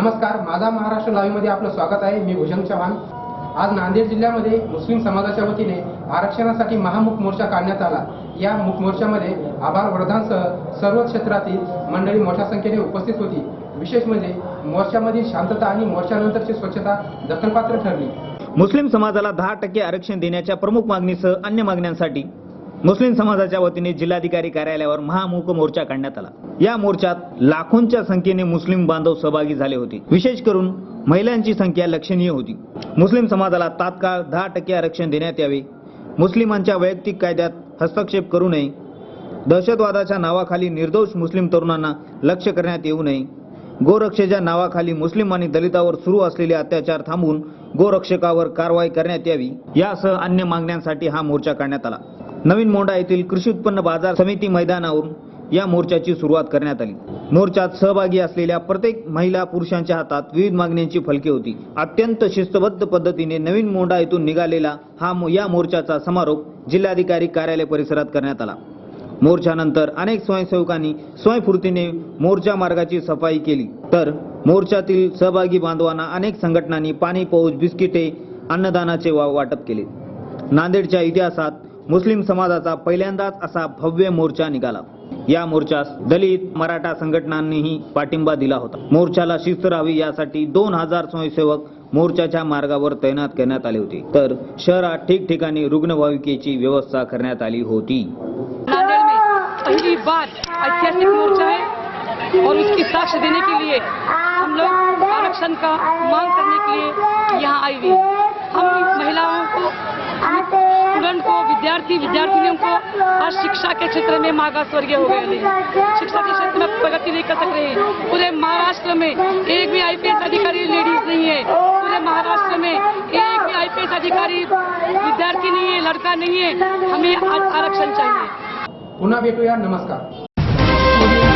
नमस्कार माझा महाराष्ट्र लाईव्हमध्ये आपलं स्वागत आहे. मी भूषण चव्हाण. आज नांदेड जिल्ह्यामध्ये मुस्लिम समाजाच्या वतीने आरक्षणासाठी महामुख मोर्चा काढण्यात आला. या मुख मोर्चामध्ये आभार वर्धांसह सर्व क्षेत्रातील मंडळी मोठ्या संख्येने उपस्थित होती. विशेष म्हणजे मोर्चामधील शांतता आणि मोर्चानंतरची स्वच्छता दखलपात्र ठरली. मुस्लिम समाजाला दहा टक्के आरक्षण देण्याच्या प्रमुख मागणीसह अन्य मागण्यांसाठी मुस्लिम समाजाच्या वतीने जिल्हाधिकारी कार्यालयावर महामूक मोर्चा काढण्यात आला. या मोर्चात लाखोंच्या संख्येने मुस्लिम बांधव सहभागी झाले होते. विशेष करून महिलांची संख्या लक्षणीय होती. मुस्लिम समाजाला तात्काळ दहा टक्के आरक्षण देण्यात यावे. मुस्लिमांच्या वैयक्तिक कायद्यात हस्तक्षेप करू नये. दहशतवादाच्या नावाखाली निर्दोष मुस्लिम तरुणांना लक्ष करण्यात येऊ नये. गोरक्षेच्या नावाखाली मुस्लिम आणि दलितावर सुरू असलेले अत्याचार थांबवून गोरक्षकावर कारवाई करण्यात यावी. यासह अन्य मागण्यांसाठी हा मोर्चा काढण्यात आला. नवीन मोंडा येथील कृषी उत्पन्न बाजार समिती मैदानावरून या मोर्चाची सुरुवात करण्यात आली. मोर्चात सहभागी असलेल्या प्रत्येक महिला पुरुषांच्या हातात विविध मागण्यांची फलके होती. अत्यंत शिस्तबद्ध पद्धतीने नवीन मोंढा येथून निघालेला हा या मोर्चाचा समारोप जिल्हाधिकारी कार्यालय परिसरात करण्यात आला. मोर्चानंतर अनेक स्वयंसेवकांनी स्वयंफूर्तीने मोर्चा मार्गाची सफाई केली. तर मोर्चातील सहभागी बांधवांना अनेक संघटनांनी पाणी पाऊस बिस्किटे अन्नदानाचे वा- वाटप केले. नांदेडच्या इतिहासात मुस्लिम समाजाचा पहिल्यांदाच असा भव्य मोर्चा निघाला. या मोर्चास दलित मराठा संघटनांनीही पाठिंबा दिला होता. मोर्चाला शिस्त राहावी यासाठी दोन हजार स्वयंसेवक मोर्चाच्या मार्गावर तैनात करण्यात आले होते. तर शहरात ठिकठिकाणी रुग्णवाहिकेची व्यवस्था करण्यात आली होती. नांदेड़ में पहली बार ऐतिहासिक मोर्चा है और उसकी साक्ष्य देने के लिए हम लोग आरक्षण का मांग करने के लिए यहाँ आए हुए हैं। हम महिलाओं को स्टूडेंट को विद्यार्थी विद्यार्थिनियों को आज शिक्षा के क्षेत्र में मागास वर्गीय हो गए हैं शिक्षा के क्षेत्र में प्रगति नहीं कर सक रहे पूरे महाराष्ट्र में एक भी आईपीएस अधिकारी लेडीज नहीं है पूरे महाराष्ट्र में एक भी आईपीएस अधिकारी विद्यार्थी नहीं है लड़का नहीं है हमें आज आरक्षण चाहिए. पुन्हा भेटूया. नमस्कार.